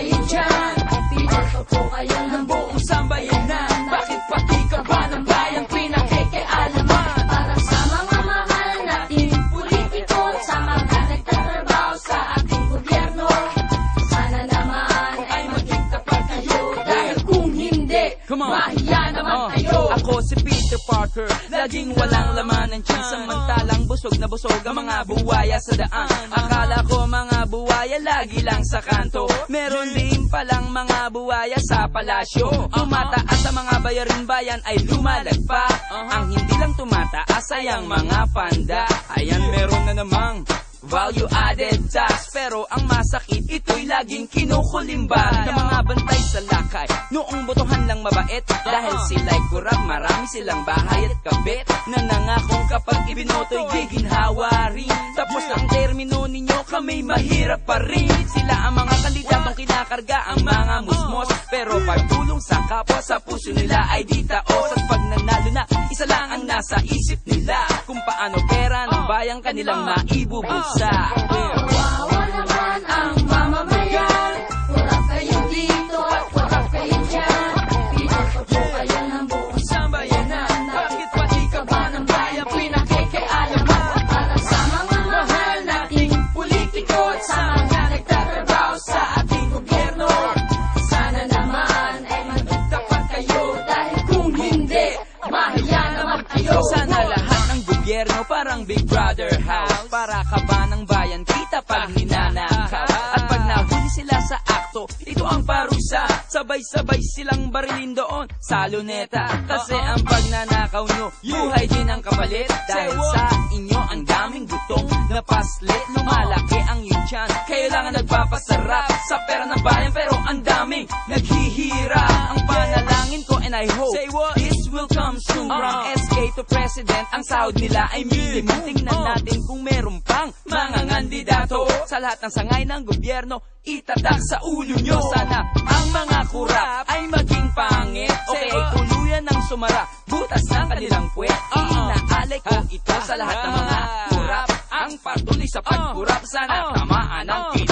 Pinako po kayo ng Ng buong sambayanan. Bakit pati ka ba ng bayang pinakikialaman Para sa mga mahal nating politiko Sa mga nagtatrabaho sa ating gobyerno. Sana naman ay maging tapat kayo. Dahil kung hindi, mahiya kayo Ako si Peter Parker. Laging walang laman ng tiyan Samantalang busog na busog ang mga buwaya sa daan. Akala ko mga buwaya lagi lang sa kanto. Meron din palang mga buwaya sa palasyo. Tumataas ang mga bayarin bayan ay lumalagpa Ang hindi lang tumataas ay ang mga panda. Ayan meron na namang Value added tax. Pero ang masakit ito'y laging kinukulimba Ng mga bantay sa lakay Noong botohan lang mabait. Dahil sila'y kurap Marami silang bahay at kabit Na nangakong kapag ibinoto'y giginhawa rin Tapos ang termino ninyo kami mahirap pa rin. Sila ang mga kandidatong kinakarga ang mga musmos. Pero sa kapwa sa puso nila ay di taos At pag nanalo na isa lang ang nasa isip nila. Kung paano pera ng bayang kanilang maibubulsa. Kawawa naman gobyerno parang Big Brother house. Para ka ba ng bayan kita pag ninanakaw. At pag nahuli sila sa akto, ito ang parusa. Sabay-sabay silang barilin doon sa luneta. Kasi ang pagnanakaw nyo, buhay din ang kapalit. Dahil sa inyo ang daming gutong na paslit. Lumalaki ang iyong tiyan, kayo lang ang nagpapasarap Sa pera ng bayan pero ang daming naghihira Ang panalangin ko and I hope this will come soon. From SK to President, ang sahod nila ay minimum. Tingnan natin kung meron pang mga kandidato. Sa lahat ng sangay ng gobyerno, itatak sa ulo nyo. Sana ang mga kurap ay maging pangit. Okay, tuluyan ng sumara, butas ng kanilang puwet. Inaalay ko ito sa lahat ng mga kurap. Ang patuloy sa pagkurap, sana tamaan ng pin